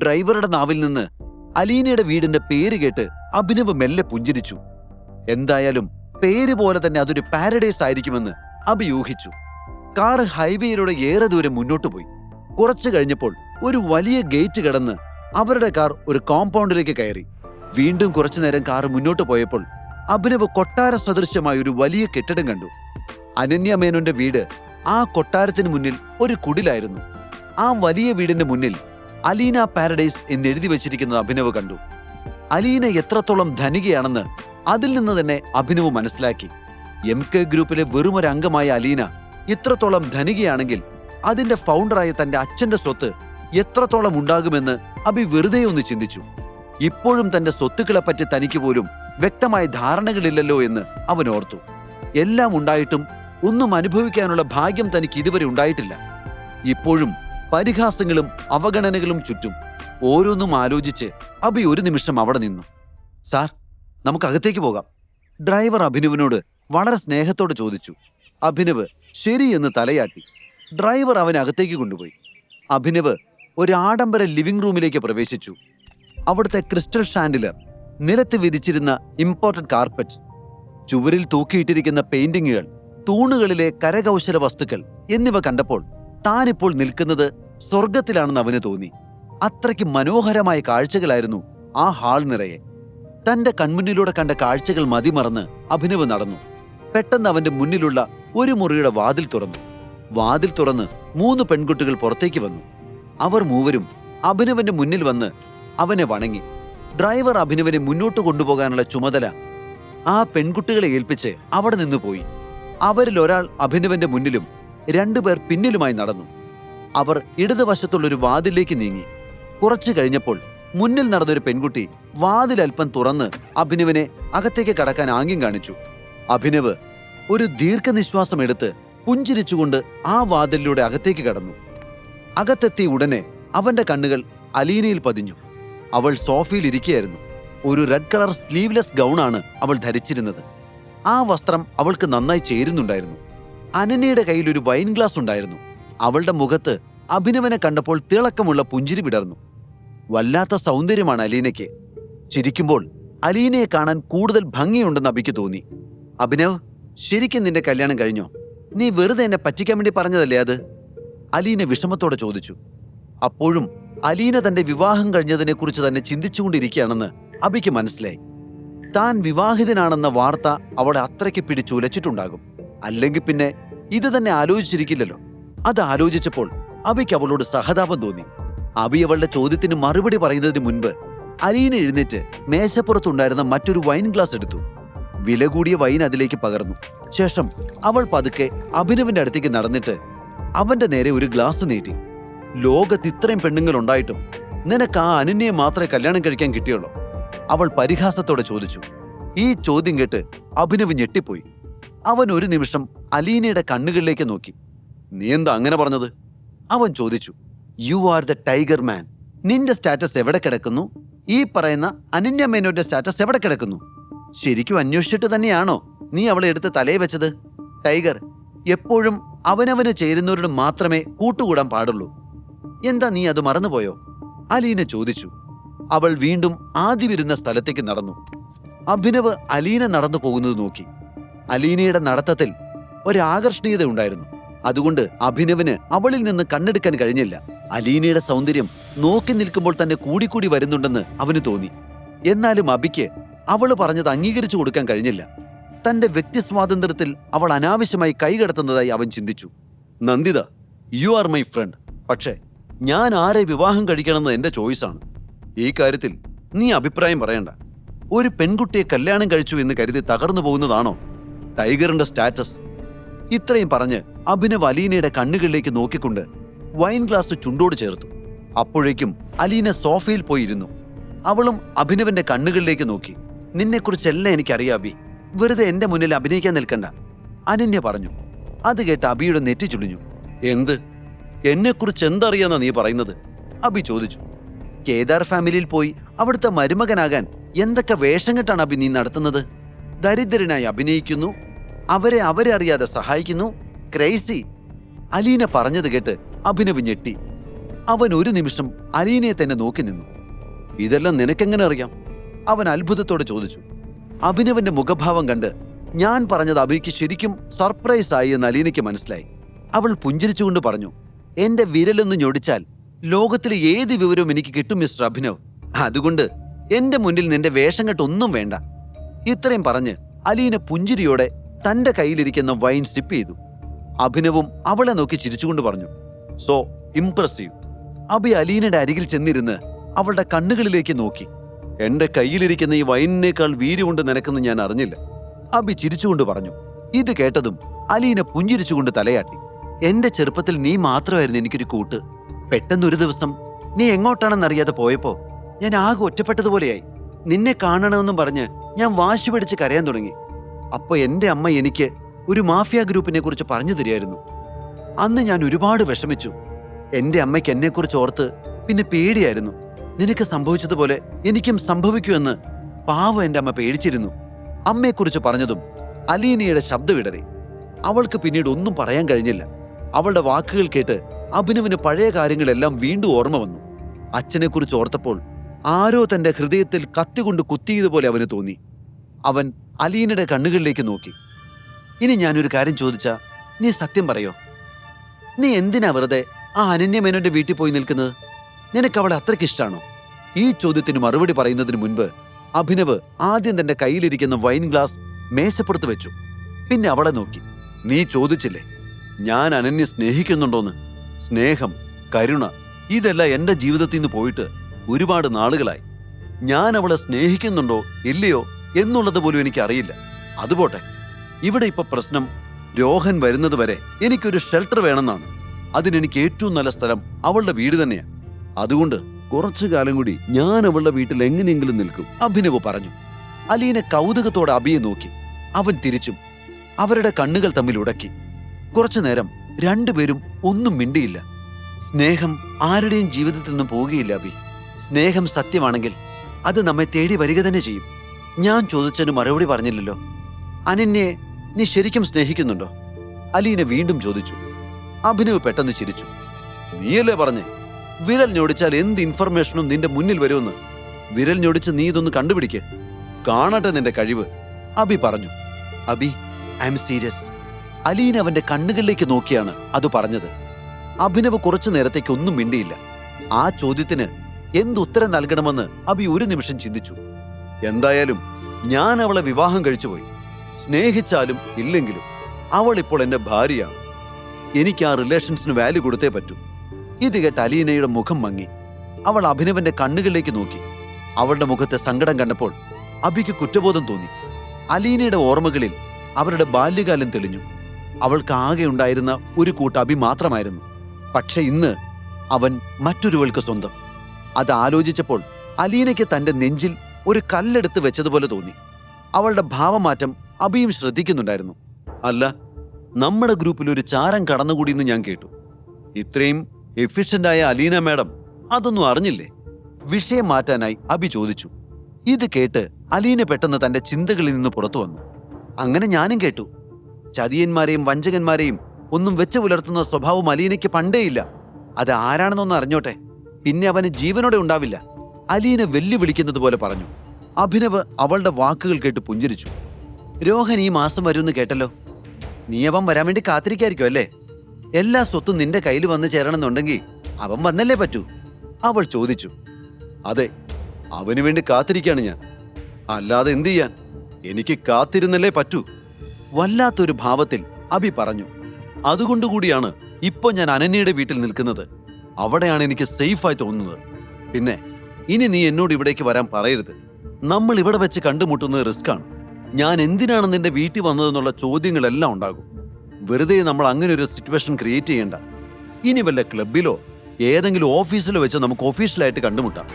ഡ്രൈവറുടെ നാവിൽ നിന്ന് അലീനയുടെ വീടിന്റെ പേര് കേട്ട് അഭിനവ് മെല്ലെ പുഞ്ചിരിച്ചു. എന്തായാലും പേര് പോലെ തന്നെ അതൊരു പാരഡൈസ് ആയിരിക്കുമെന്ന് അഭി യൂഹിച്ചു കാർ ഹൈവേയിലൂടെ ഏറെ ദൂരം മുന്നോട്ട് പോയി. കുറച്ചു കഴിഞ്ഞപ്പോൾ ഒരു വലിയ ഗേറ്റ് കടന്ന് അവരുടെ കാർ ഒരു കോമ്പൗണ്ടിലേക്ക് കയറി. വീണ്ടും കുറച്ചു നേരം കാർ മുന്നോട്ട് പോയപ്പോൾ അഭിനവ് കൊട്ടാര സദൃശ്യമായ ഒരു വലിയ കെട്ടിടം കണ്ടു. അനന്യ മേനോന്റെ വീട് ആ കൊട്ടാരത്തിന് മുന്നിൽ ഒരു കുടിലായിരുന്നു. ആ വലിയ വീടിന്റെ മുന്നിൽ അലീന പാരഡൈസ് എന്ന് എഴുതി വെച്ചിരിക്കുന്നത് അഭിനവ് കണ്ടു. അലീന എത്രത്തോളം ധനികയാണെന്ന് അതിൽ നിന്ന് തന്നെ അഭിനവ് മനസ്സിലാക്കി. എം കെ ഗ്രൂപ്പിലെ വെറുമൊരു അംഗമായ അലീന ഇത്രത്തോളം ധനികയാണെങ്കിൽ അതിന്റെ ഫൗണ്ടറായ തന്റെ അച്ഛന്റെ സ്വത്ത് എത്രത്തോളം ഉണ്ടാകുമെന്ന് അഭി വെറുതെ ഒന്ന് ചിന്തിച്ചു. ഇപ്പോഴും തന്റെ സ്വത്തുക്കളെപ്പറ്റി തനിക്ക് പോലും വ്യക്തമായ ധാരണകളില്ലല്ലോ എന്ന് അവൻ ഓർത്തു. എല്ലാം ഉണ്ടായിട്ടും ഒന്നും അനുഭവിക്കാനുള്ള ഭാഗ്യം തനിക്ക് ഇതുവരെ ഉണ്ടായിട്ടില്ല. ഇപ്പോഴും പരിഹാസങ്ങളും അവഗണനകളും ചുറ്റും ഓരോന്നും ആലോചിച്ച് അഭി ഒരു നിമിഷം അവിടെ നിന്നു. സാർ നമുക്ക് അകത്തേക്ക് പോകാം. ഡ്രൈവർ അഭിനവിനോട് വളരെ സ്നേഹത്തോടെ ചോദിച്ചു. അഭിനവ് ശരി എന്ന് തലയാട്ടി. ഡ്രൈവർ അവനെ അകത്തേക്ക് കൊണ്ടുപോയി. അഭിനവ് ഒരു ആഡംബര ലിവിംഗ് റൂമിലേക്ക് പ്രവേശിച്ചു. അവിടുത്തെ ക്രിസ്റ്റൽ ഷാൻഡിലർ നിലത്ത് വിരിച്ചിരുന്ന ഇമ്പോർട്ടഡ് കാർപ്പറ്റ് ചുവരിൽ തൂക്കിയിട്ടിരിക്കുന്ന പെയിന്റിങ്ങുകൾ തൂണുകളിലെ കരകൗശല വസ്തുക്കൾ എന്നിവ കണ്ടപ്പോൾ താനിപ്പോൾ നിൽക്കുന്നത് സ്വർഗത്തിലാണെന്ന് അവന് തോന്നി. അത്രയ്ക്ക് മനോഹരമായ കാഴ്ചകളായിരുന്നു ആ ഹാൾ നിറയെ. തന്റെ കൺമുന്നിലൂടെ കണ്ട കാഴ്ചകൾ മതിമറന്ന് അഭിനവ് നടന്നു. പെട്ടെന്ന് അവന്റെ മുന്നിലുള്ള ഒരു മുറിയുടെ വാതിൽ തുറന്നു. വാതിൽ തുറന്ന് മൂന്ന് പെൺകുട്ടികൾ പുറത്തേക്ക് വന്നു. അവർ മൂവരും അഭിനവന്റെ മുന്നിൽ വന്ന് അവനെ വണങ്ങി. ഡ്രൈവർ അഭിനവനെ മുന്നോട്ട് കൊണ്ടുപോകാനുള്ള ചുമതല ആ പെൺകുട്ടികളെ ഏൽപ്പിച്ച് അവിടെ നിന്ന് പോയി. അവരിൽ ഒരാൾ അഭിനവന്റെ മുന്നിലും രണ്ടുപേർ പിന്നിലുമായി നടന്നു. അവർ ഇടതുവശത്തുള്ളൊരു വാതിലേക്ക് നീങ്ങി. കുറച്ചു കഴിഞ്ഞപ്പോൾ മുന്നിൽ നടന്നൊരു പെൺകുട്ടി വാതിൽ അല്പം തുറന്ന് അഭിനവിനെ അകത്തേക്ക് കടക്കാൻ ആംഗ്യം കാണിച്ചു. അഭിനവ് ഒരു ദീർഘനിശ്വാസം എടുത്ത് പുഞ്ചിരിച്ചുകൊണ്ട് ആ വാതിലിലൂടെ അകത്തേക്ക് കടന്നു. അകത്തെത്തിയ ഉടനെ അവന്റെ കണ്ണുകൾ അലീനയിൽ പതിഞ്ഞു. അവൾ സോഫയിൽ ഇരിക്കുകയായിരുന്നു ഒരു റെഡ് കളർ സ്ലീവ്ലെസ് ഗൗണാണ് അവൾ ധരിച്ചിരുന്നത്. ആ വസ്ത്രം അവൾക്ക് നന്നായി ചേരുന്നുണ്ടായിരുന്നു. അനന്യയുടെ കയ്യിൽ ഒരു വൈൻ ഗ്ലാസ് ഉണ്ടായിരുന്നു. അവളുടെ മുഖത്ത് അഭിനവനെ കണ്ടപ്പോൾ തിളക്കമുള്ള പുഞ്ചിരി വിടർന്നു. വല്ലാത്ത സൗന്ദര്യമാണ് അലീനയ്ക്ക്. ചിരിക്കുമ്പോൾ അലീനയെ കാണാൻ കൂടുതൽ ഭംഗിയുണ്ടെന്ന് അബിക്ക് തോന്നി. അഭിനവ് ശരിക്കും നിന്റെ കല്യാണം കഴിഞ്ഞോ? നീ വെറുതെ എന്നെ പറ്റിക്കാൻ വേണ്ടി പറഞ്ഞതല്ലേ അത്? അലീന വിഷമത്തോടെ ചോദിച്ചു. അപ്പോഴും അലീന തന്റെ വിവാഹം കഴിഞ്ഞതിനെക്കുറിച്ച് തന്നെ ചിന്തിച്ചുകൊണ്ടിരിക്കുകയാണെന്ന് അബിക്ക് മനസ്സിലായി. താൻ വിവാഹിതനാണെന്ന വാർത്ത അവളെ അത്രയ്ക്ക് പിടിച്ചുലച്ചിട്ടുണ്ടാകും. അല്ലെങ്കിൽ പിന്നെ ഇത് തന്നെ ആലോചിച്ചിരിക്കില്ലല്ലോ. അത് ആലോചിച്ചപ്പോൾ അബിക്ക് അവളോട് സഹതാപം തോന്നി. അബി അവളുടെ ചോദ്യത്തിന് മറുപടി പറയുന്നതിന് മുൻപ് അലീന എഴുന്നേറ്റ് മേശപ്പുറത്തുണ്ടായിരുന്ന മറ്റൊരു വൈൻ ഗ്ലാസ് എടുത്തു. വില കൂടിയ വൈൻ അതിലേക്ക് പകർന്നു. ശേഷം അവൾ പതുക്കെ അഭിനവിന്റെ അടുത്തേക്ക് നടന്നിട്ട് അവന്റെ നേരെ ഒരു ഗ്ലാസ് നീട്ടി. ലോകത്ത് ഇത്രയും പെണ്ണുങ്ങൾ ഉണ്ടായിട്ടും നിനക്ക് ആ അനന്യയെ മാത്രമേ കല്യാണം കഴിക്കാൻ കിട്ടിയുള്ളൂ. അവൾ പരിഹാസത്തോടെ ചോദിച്ചു. ഈ ചോദ്യം കേട്ട് അഭിനവ് ഞെട്ടിപ്പോയി. അവൻ ഒരു നിമിഷം അലീനയുടെ കണ്ണുകളിലേക്ക് നോക്കി. നീ എന്താ അങ്ങനെ പറഞ്ഞത്? അവൻ ചോദിച്ചു. You are the tiger man നിന്റെ സ്റ്റാറ്റസ് എവിടെ കിടക്കുന്നു? ഈ പറയുന്ന അനന്യ മേനോന്റെ സ്റ്റാറ്റസ് എവിടെ കിടക്കുന്നു? ശരിക്കും അന്വേഷിച്ചിട്ട് തന്നെയാണോ നീ അവളെ എടുത്ത് തലയെ വെച്ചത്? ടൈഗർ എപ്പോഴും അവനവന് ചേരുന്നവരോട് മാത്രമേ കൂട്ടുകൂടാൻ പാടുള്ളൂ. എന്താ നീ അത് മറന്നുപോയോ? അലീന ചോദിച്ചു. അവൾ വീണ്ടും ആദ്യമിരുന്ന സ്ഥലത്തേക്ക് നടന്നു. അഭിനവ് അലീന നടന്നു പോകുന്നത് നോക്കി. അലീനയുടെ നടത്തത്തിൽ ഒരാകർഷണീയത ഉണ്ടായിരുന്നു. അതുകൊണ്ട് അഭിനവിന് അവളിൽ നിന്ന് കണ്ണെടുക്കാൻ കഴിഞ്ഞില്ല. അലീനയുടെ സൗന്ദര്യം നോക്കി നിൽക്കുമ്പോൾ തന്നെ കൂടിക്കൂടി വരുന്നുണ്ടെന്ന് അവന് തോന്നി. എന്നാലും അബിക്ക് അവൾ പറഞ്ഞത് അംഗീകരിച്ചു കൊടുക്കാൻ കഴിഞ്ഞില്ല. തന്റെ വ്യക്തി സ്വാതന്ത്ര്യത്തിൽ അവൾ അനാവശ്യമായി കൈകടത്തുന്നതായി അവൻ ചിന്തിച്ചു. Nanditha you are my friend പക്ഷേ ഞാൻ ആരെ വിവാഹം കഴിക്കണമെന്ന് എന്റെ ചോയ്സാണ് ഈ കാര്യത്തിൽ നീ അഭിപ്രായം പറയണ്ട. ഒരു പെൺകുട്ടിയെ കല്യാണം കഴിച്ചു എന്ന് കരുതി തകർന്നു പോകുന്നതാണോ ടൈഗറിന്റെ സ്റ്റാറ്റസ്. ഇത്രയും പറഞ്ഞ് അഭിനവ് അലീനയുടെ കണ്ണുകളിലേക്ക് നോക്കിക്കൊണ്ട് വൈൻ ഗ്ലാസ് ചുണ്ടോട് ചേർത്തു. അപ്പോഴേക്കും അലീന സോഫയിൽ പോയിരുന്നു. അവളും അഭിനവന്റെ കണ്ണുകളിലേക്ക് നോക്കി. നിന്നെക്കുറിച്ചെല്ലാം എനിക്കറിയാം അബി. വെറുതെ എന്റെ മുന്നിൽ അഭിനയിക്കാൻ നിൽക്കണ്ട അനന്യ പറഞ്ഞു. അത് കേട്ട് അബിയുടെ നെറ്റി ചുളിഞ്ഞു. എന്ത്? എന്നെക്കുറിച്ച് എന്തറിയാന്നാ നീ പറയുന്നത്? അബി ചോദിച്ചു. കേദാർ ഫാമിലിയിൽ പോയി അവിടുത്തെ മരുമകനാകാൻ എന്തൊക്കെ വേഷം കെട്ടാണ് അബി നീ നടത്തുന്നത്? ദരിദ്രനായി അഭിനയിക്കുന്നു. അവരെ അവരെ അറിയാതെ സഹായിക്കുന്നു. ക്രൈസി അലീന പറഞ്ഞത് കേട്ട് അഭിനവ് ഞെട്ടി. അവൻ ഒരു നിമിഷം അലീനയെ തന്നെ നോക്കി നിന്നു. ഇതെല്ലാം നിനക്കെങ്ങനെ അറിയാം? അവൻ അത്ഭുതത്തോടെ ചോദിച്ചു. അഭിനവന്റെ മുഖഭാവം കണ്ട് ഞാൻ പറഞ്ഞത് അഭിക്ക് ശരിക്കും സർപ്രൈസ് ആയി എന്ന് അലീനയ്ക്ക് മനസ്സിലായി. അവൾ പുഞ്ചിരിച്ചുകൊണ്ട് പറഞ്ഞു എന്റെ വിരലൊന്ന് ഞൊടിച്ചാൽ ലോകത്തിലെ ഏത് വിവരവും എനിക്ക് കിട്ടും മിസ്റ്റർ അഭിനവ്. അതുകൊണ്ട് എന്റെ മുന്നിൽ നിന്റെ വേഷം കെട്ടൊന്നും വേണ്ട. ഇത്രയും പറഞ്ഞ് അലീന പുഞ്ചിരിയോടെ തന്റെ കയ്യിലിരിക്കുന്ന വൈൻ സിപ്പ് ചെയ്തു. അഭിനവും അവളെ നോക്കി ചിരിച്ചുകൊണ്ട് പറഞ്ഞു സോ ഇംപ്രസീവ് അഭി അലീനയുടെ അരികിൽ ചെന്നിരുന്ന് അവളുടെ കണ്ണുകളിലേക്ക് നോക്കി. എന്റെ കയ്യിലിരിക്കുന്ന ഈ വൈനിനേക്കാൾ വീര്യമുണ്ട് നിനക്കെന്ന് ഞാൻ അറിഞ്ഞില്ല. അബി ചിരിച്ചുകൊണ്ട് പറഞ്ഞു. ഇത് കേട്ടതും അലീന പുഞ്ചിരിച്ചുകൊണ്ട് തലയാട്ടി. എന്റെ ചെറുപ്പത്തിൽ നീ മാത്രമായിരുന്നു എനിക്കൊരു കൂട്ട്. പെട്ടെന്നൊരു ദിവസം നീ എങ്ങോട്ടാണെന്നറിയാതെ പോയപ്പോ ഞാൻ ആകെ ഒറ്റപ്പെട്ടതുപോലെയായി. നിന്നെ കാണണമെന്നും പറഞ്ഞ് ഞാൻ വാശി പിടിച്ച് കരയാൻ തുടങ്ങി. അപ്പോൾ എന്റെ അമ്മ എനിക്ക് ഒരു മാഫിയ ഗ്രൂപ്പിനെ കുറിച്ച് പറഞ്ഞു തരികയായിരുന്നു. അന്ന് ഞാൻ ഒരുപാട് വിഷമിച്ചു. എന്റെ അമ്മയ്ക്ക് എന്നെക്കുറിച്ച് ഓർത്ത് പിന്നെ പേടിയായിരുന്നു. നിനക്ക് സംഭവിച്ചതുപോലെ എനിക്കും സംഭവിക്കുമെന്ന് പാവ് എന്റെ അമ്മ പേടിച്ചിരുന്നു. അമ്മയെക്കുറിച്ച് പറഞ്ഞതും അലീനയുടെ ശബ്ദവിടറി അവൾക്ക് പിന്നീട് ഒന്നും പറയാൻ കഴിഞ്ഞില്ല. അവളുടെ വാക്കുകൾ കേട്ട് അഭിനവിന് പഴയ കാര്യങ്ങളെല്ലാം വീണ്ടും ഓർമ്മ വന്നു. അച്ഛനെക്കുറിച്ച് ഓർത്തപ്പോൾ ആരോ തന്റെ ഹൃദയത്തിൽ കത്തികൊണ്ട് കുത്തിയതുപോലെ അവന് തോന്നി. അവൻ അലീനയുടെ കണ്ണുകളിലേക്ക് നോക്കി. ഇനി ഞാനൊരു കാര്യം ചോദിച്ചാ നീ സത്യം പറയോ? നീ എന്തിനാ വെറുതെ ആ അനന്യമേനോന്റെ വീട്ടിൽ പോയി നിൽക്കുന്നത്? നിനക്ക് അവളെ അത്രയ്ക്ക് ഇഷ്ടമാണോ ഈ ചോദ്യത്തിന് മറുപടി പറയുന്നതിന് മുൻപ് അഭിനവ് ആദ്യം തന്റെ കയ്യിലിരിക്കുന്ന വൈൻ ഗ്ലാസ് മേശപ്പുറത്ത് വെച്ചു. പിന്നെ അവളെ നോക്കി. നീ ചോദിച്ചില്ലേ ഞാൻ അനന്യ സ്നേഹിക്കുന്നുണ്ടോന്ന്? സ്നേഹം കരുണ ഇതെല്ലാം എന്റെ ജീവിതത്തിൽ നിന്ന് പോയിട്ട് ഒരുപാട് നാളുകളായി. ഞാൻ അവളെ സ്നേഹിക്കുന്നുണ്ടോ ഇല്ലയോ എന്നുള്ളത് പോലും എനിക്ക് അറിയില്ല അതുപോട്ടെ ഇവിടെ ഇപ്പൊ പ്രശ്നം രോഹൻ വരുന്നത് വരെ എനിക്കൊരു ഷെൽട്ടർ വേണമെന്നാണ്. അതിനെനിക്ക് ഏറ്റവും നല്ല സ്ഥലം അവളുടെ വീട് തന്നെയാണ് അതുകൊണ്ട് കുറച്ചു കാലം കൂടി ഞാൻ അവളുടെ വീട്ടിൽ എങ്ങനെയെങ്കിലും നിൽക്കും അഭിനവ് പറഞ്ഞു. അലീനെ കൗതുകത്തോടെ അഭിയെ നോക്കി. അവൻ തിരിച്ചും അവരുടെ കണ്ണുകൾ തമ്മിൽ ഉടക്കി. കുറച്ചു നേരം രണ്ടുപേരും ഒന്നും മിണ്ടിയില്ല. സ്നേഹം ആരുടെയും ജീവിതത്തിൽ നിന്ന് പോവുകയില്ല അഭി സ്നേഹം സത്യമാണെങ്കിൽ അത് നമ്മെ തേടി വരിക തന്നെ ചെയ്യും. ഞാൻ ചോദിച്ചതിന് മറുപടി പറഞ്ഞില്ലല്ലോ. അനന്യെ നീ ശരിക്കും സ്നേഹിക്കുന്നുണ്ടോ? അലീനെ വീണ്ടും ചോദിച്ചു. അഭിനവ് പെട്ടെന്ന് ചിരിച്ചു. നീയല്ലേ പറഞ്ഞേ? വിരൽ ഞൊടിച്ചാൽ എന്ത് ഇൻഫർമേഷനും നിന്റെ മുന്നിൽ വരുമെന്ന്? വിരൽ ഞൊടിച്ച് നീ ഇതൊന്ന് കണ്ടുപിടിക്ക്. കാണട്ടെ നിന്റെ കഴിവ്. അബി പറഞ്ഞു. Abi I'm serious Aleena അവന്റെ കണ്ണുകളിലേക്ക് നോക്കിയാണ് അത് പറഞ്ഞത്. അഭിനവ് കുറച്ചു നേരത്തേക്ക് ഒന്നും മിണ്ടിയില്ല. ആ ചോദ്യത്തിന് എന്തുത്തരം നൽകണമെന്ന് അബി ഒരു നിമിഷം ചിന്തിച്ചു. എന്തായാലും ഞാൻ അവളെ വിവാഹം കഴിച്ചുപോയി. സ്നേഹിച്ചാലും ഇല്ലെങ്കിലും അവൾ ഇപ്പോൾ എന്റെ ഭാര്യയാണ്. എനിക്ക് ആ റിലേഷൻസിന് വാല്യൂ കൊടുത്തേ പറ്റൂ. ഇത് കേട്ട് അലീനയുടെ മുഖം മങ്ങി. അവൾ അഭിനവന്റെ കണ്ണുകളിലേക്ക് നോക്കി. അവളുടെ മുഖത്തെ സങ്കടം കണ്ടപ്പോൾ അബിക്ക് കുറ്റബോധം തോന്നി. അലീനയുടെ ഓർമ്മകളിൽ അവരുടെ ബാല്യകാലം തെളിഞ്ഞു. അവൾക്ക് ആകെ ഉണ്ടായിരുന്ന ഒരു കൂട്ട അഭി മാത്രമായിരുന്നു. പക്ഷെ ഇന്ന് അവൻ മറ്റൊരുവൾക്ക് സ്വന്തം. അത് ആലോചിച്ചപ്പോൾ അലീനയ്ക്ക് തന്റെ നെഞ്ചിൽ ഒരു കല്ലെടുത്ത് വെച്ചതുപോലെ തോന്നി. അവളുടെ ഭാവമാറ്റം അഭിയും ശ്രദ്ധിക്കുന്നുണ്ടായിരുന്നു. അല്ല നമ്മുടെ ഗ്രൂപ്പിൽ ഒരു ചാരം കടന്നുകൂടിയെന്ന് ഞാൻ കേട്ടു. ഇത്രയും എഫിഷ്യന്റായ അലീന മാഡം അതൊന്നും അറിഞ്ഞില്ലേ? വിഷയം മാറ്റാനായി അഭി ചോദിച്ചു. ഇത് കേട്ട് അലീന പെട്ടെന്ന് തന്റെ ചിന്തകളിൽ നിന്ന് പുറത്തു വന്നു. അങ്ങനെ ഞാനും കേട്ടു. ചതിയന്മാരെയും വഞ്ചകന്മാരെയും ഒന്നും വെച്ച് പുലർത്തുന്ന സ്വഭാവം അലീനയ്ക്ക് പണ്ടേയില്ല. അത് ആരാണെന്നൊന്ന് അറിഞ്ഞോട്ടെ? പിന്നെ അവന് ജീവനോടെ ഉണ്ടാവില്ല. അലീനെ വെല്ലുവിളിക്കുന്നത് പോലെ പറഞ്ഞു. അഭിനവ് അവളുടെ വാക്കുകൾ കേട്ട് പുഞ്ചിരിച്ചു. രോഹൻ ഈ മാസം വരുമെന്ന് കേട്ടല്ലോ? നീ അവൻ വരാൻ വേണ്ടി കാത്തിരിക്കായിരിക്കും അല്ലേ? എല്ലാ സ്വത്തും നിന്റെ കയ്യിൽ വന്ന് ചേരണമെന്നുണ്ടെങ്കിൽ അവൻ വന്നല്ലേ പറ്റൂ? അവൾ ചോദിച്ചു. അതെ അവന് വേണ്ടി കാത്തിരിക്കാണ് ഞാൻ. അല്ലാതെ എന്തു ചെയ്യാൻ? എനിക്ക് കാത്തിരുന്നല്ലേ പറ്റൂ? വല്ലാത്തൊരു ഭാവത്തിൽ അഭി പറഞ്ഞു. അതുകൊണ്ടുകൂടിയാണ് ഇപ്പോൾ ഞാൻ അനന്യയുടെ വീട്ടിൽ നിൽക്കുന്നത്. അവിടെയാണ് എനിക്ക് സേഫായി തോന്നുന്നത്. പിന്നെ ഇനി നീ എന്നോട് ഇവിടേക്ക് വരാൻ പറയരുത്. നമ്മൾ ഇവിടെ വെച്ച് കണ്ടുമുട്ടുന്നത് റിസ്ക്കാണ് ഞാൻ എന്തിനാണ് നിന്റെ വീട്ടിൽ വന്നതെന്നുള്ള ചോദ്യങ്ങളെല്ലാം ഉണ്ടാകും. വെറുതെ നമ്മൾ അങ്ങനെ ഒരു സിറ്റുവേഷൻ ക്രിയേറ്റ് ചെയ്യേണ്ട. ഇനി വല്ല ക്ലബിലോ ഏതെങ്കിലും ഓഫീസിലോ വെച്ച് നമുക്ക് ഒഫീഷ്യലായിട്ട് കണ്ടുമുട്ടാം.